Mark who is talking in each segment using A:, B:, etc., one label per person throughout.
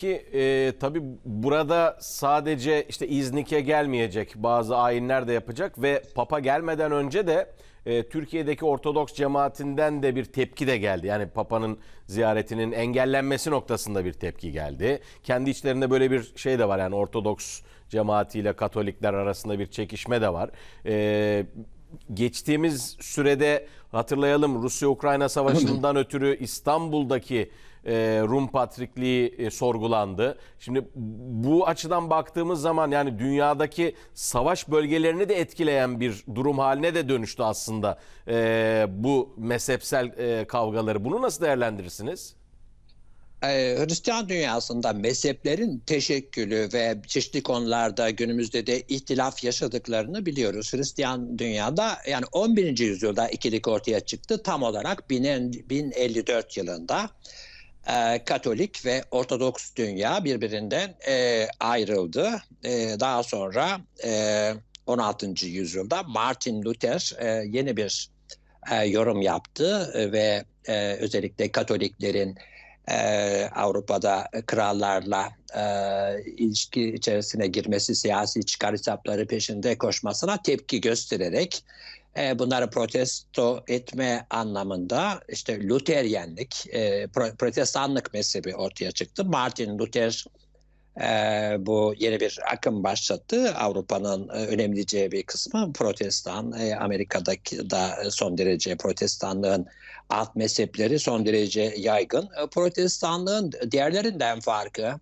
A: Ki e, tabii burada sadece işte İznik'e gelmeyecek bazı ayinler de yapacak ve Papa gelmeden önce de e, Türkiye'deki Ortodoks cemaatinden de bir tepki de geldi. Yani Papa'nın ziyaretinin engellenmesi noktasında bir tepki geldi. Kendi içlerinde böyle bir şey de var yani Ortodoks cemaatiyle Katolikler arasında bir çekişme de var. E, geçtiğimiz sürede hatırlayalım Rusya-Ukrayna savaşından ötürü İstanbul'daki Rum Patrikliği e, sorgulandı. Şimdi bu açıdan baktığımız zaman yani dünyadaki savaş bölgelerini de etkileyen bir durum haline de dönüştü aslında e, bu mezhepsel e, kavgaları. Bunu nasıl değerlendirirsiniz?
B: Hristiyan dünyasında mezheplerin teşekkülü ve çeşitli konularda günümüzde de ihtilaf yaşadıklarını biliyoruz. Hristiyan dünyada yani 11. yüzyılda ikilik ortaya çıktı. Tam olarak 1054 yılında e, Katolik ve Ortodoks dünya birbirinden e, ayrıldı. E, daha sonra e, 16. yüzyılda Martin Luther e, yeni bir e, yorum yaptı ve e, özellikle Katoliklerin e, Avrupa'da krallarla e, ilişki içerisine girmesi, siyasi çıkar hesapları peşinde koşmasına tepki göstererek e, bunları protesto etme anlamında işte Luteryenlik, e, pro- protestanlık mezhebi ortaya çıktı. Martin Luther e, bu yeni bir akım başlattı. Avrupa'nın e, önemli bir kısmı protestan. E, Amerika'daki da son derece protestanlığın alt mezhepleri son derece yaygın. E, protestanlığın diğerlerinden farkı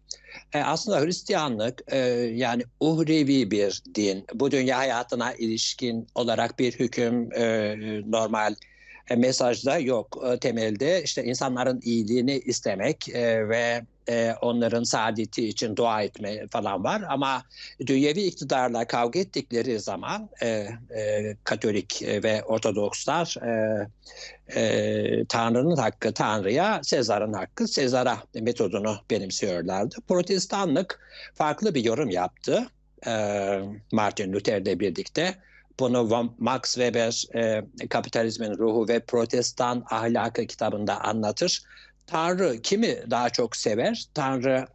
B: e, aslında Hristiyanlık e, yani uhrevi bir din. Bu dünya hayatına ilişkin olarak bir hüküm e, normal e, mesajda yok. E, temelde işte insanların iyiliğini istemek e, ve e, onların saadeti için dua etme falan var. Ama dünyevi iktidarla kavga ettikleri zaman e, e, Katolik ve Ortodokslar e, e, Tanrı'nın hakkı Tanrı'ya, Sezar'ın hakkı Sezar'a metodunu benimsiyorlardı. Protestanlık farklı bir yorum yaptı. E, Martin Luther'le birlikte. Bunu Max Weber e, Kapitalizmin Ruhu ve Protestan Ahlakı kitabında anlatır. Tanrı kimi daha çok sever? Tanrı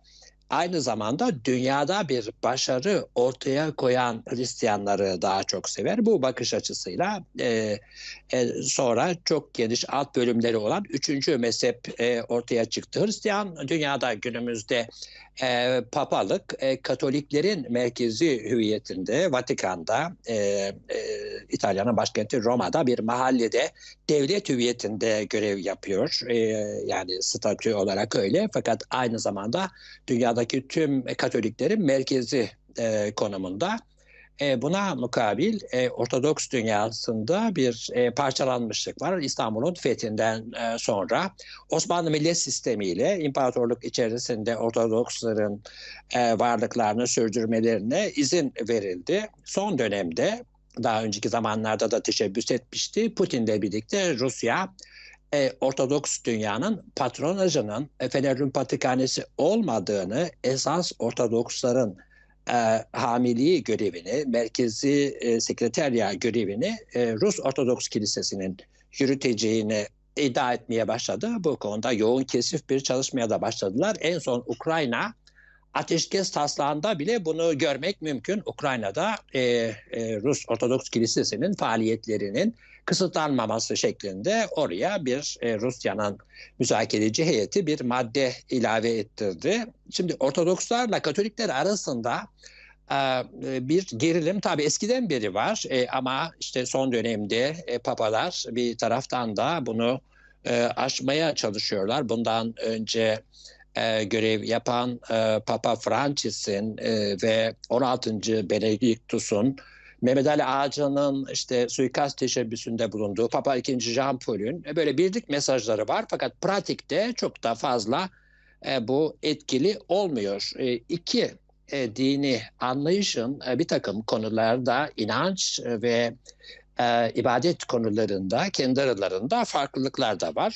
B: aynı zamanda dünyada bir başarı ortaya koyan Hristiyanları daha çok sever. Bu bakış açısıyla e, e, sonra çok geniş alt bölümleri olan üçüncü mezhep e, ortaya çıktı. Hristiyan dünyada günümüzde e, papalık e, Katoliklerin merkezi hüviyetinde Vatikan'da e, e, İtalya'nın başkenti Roma'da bir mahallede devlet hüviyetinde görev yapıyor. E, yani statü olarak öyle fakat aynı zamanda dünyadaki tüm Katoliklerin merkezi e, konumunda. E, buna mukabil e, Ortodoks dünyasında bir e, parçalanmışlık var. İstanbul'un fethinden e, sonra Osmanlı millet sistemiyle imparatorluk içerisinde Ortodoksların e, varlıklarını sürdürmelerine izin verildi. Son dönemde daha önceki zamanlarda da teşebbüs etmişti. Putin'le birlikte Rusya e, Ortodoks dünyanın patronajının e, Fener'in patrikhanesi olmadığını esas Ortodoksların e, hamiliği görevini, merkezi e, sekreterya görevini e, Rus Ortodoks Kilisesi'nin yürüteceğini iddia etmeye başladı. Bu konuda yoğun kesif bir çalışmaya da başladılar. En son Ukrayna ateşkes taslağında bile bunu görmek mümkün. Ukrayna'da e, e, Rus Ortodoks Kilisesi'nin faaliyetlerinin kısıtlanmaması şeklinde oraya bir e, Rusya'nın müzakereci heyeti bir madde ilave ettirdi. Şimdi Ortodokslarla Katolikler arasında e, bir gerilim tabii eskiden beri var e, ama işte son dönemde e, papalar bir taraftan da bunu e, aşmaya çalışıyorlar. Bundan önce e, görev yapan e, Papa Francis'in e, ve 16. Benediktus'un Mehmet Ali Ağacı'nın işte suikast teşebbüsünde bulunduğu Papa II. Jean Paul'ün e, böyle birlik mesajları var. Fakat pratikte çok da fazla e, bu etkili olmuyor. E, iki e, dini anlayışın e, bir takım konularda inanç ve e, ibadet konularında kendi aralarında farklılıklar da var.